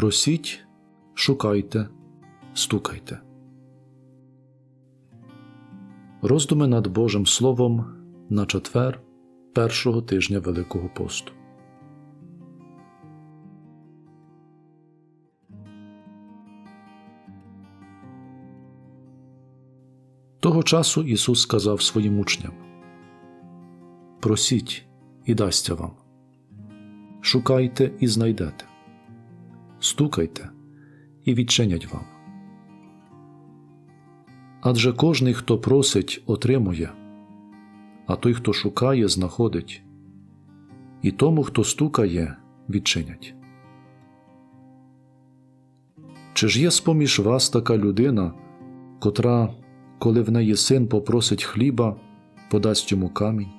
Просіть, шукайте, стукайте. Роздуми над Божим Словом на четвер першого тижня Великого посту. Того часу Ісус сказав своїм учням: Просіть і дасться вам, шукайте і знайдете, стукайте і відчинять вам. Адже кожний, хто просить, отримує, а той, хто шукає, знаходить, і тому, хто стукає, відчинять. Чи ж є з-поміж вас така людина, котра, коли в неї син попросить хліба, подасть йому камінь?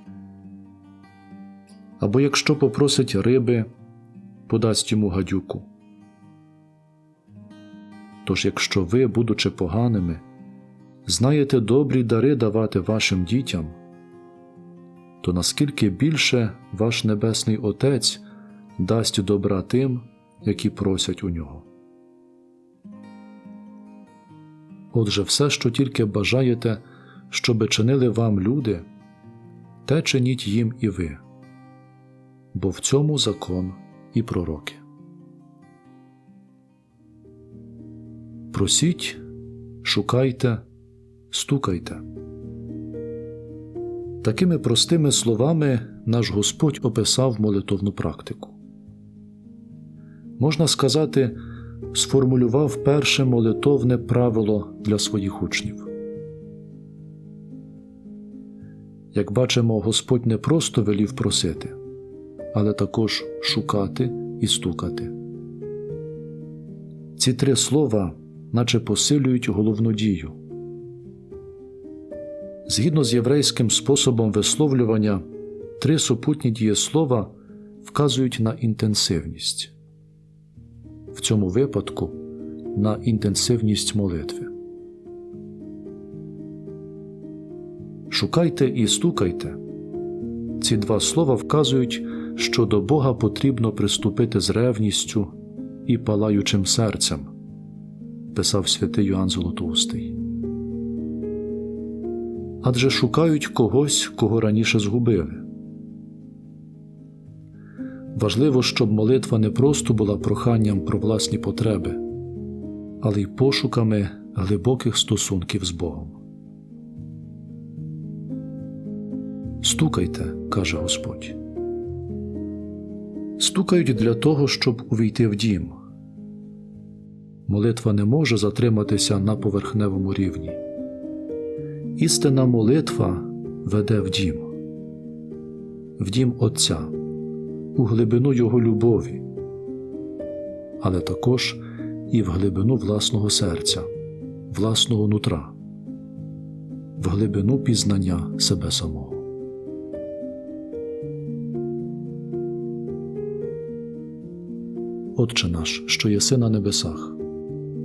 Або якщо попросить риби, подасть йому гадюку? Тож, якщо ви, будучи поганими, знаєте добрі дари давати вашим дітям, то наскільки більше ваш Небесний Отець дасть добра тим, які просять у нього. Отже, все, що тільки бажаєте, щоби чинили вам люди, те чиніть їм і ви, бо в цьому закон і пророки. Просіть, шукайте, стукайте. Такими простими словами наш Господь описав молитовну практику. Можна сказати, сформулював перше молитовне правило для своїх учнів. Як бачимо, Господь не просто велів просити, але також шукати і стукати. Ці три слова наче посилюють головну дію. Згідно з єврейським способом висловлювання, три супутні дієслова вказують на інтенсивність, в цьому випадку на інтенсивність молитви. Шукайте і стукайте. Ці два слова вказують, що до Бога потрібно приступити з ревністю і палаючим серцем, писав святий Йоанн Золотоустий адже шукають когось, кого раніше згубили. Важливо, щоб молитва не просто була проханням про власні потреби, але й пошуками глибоких стосунків з Богом. Стукайте, каже Господь. Стукають для того, щоб увійти в дім. Молитва не може затриматися на поверхневому рівні. Істинна молитва веде в дім, в дім Отця, у глибину Його любові, але також і в глибину власного серця, власного нутра, в глибину пізнання себе самого. Отче наш, що єси на небесах,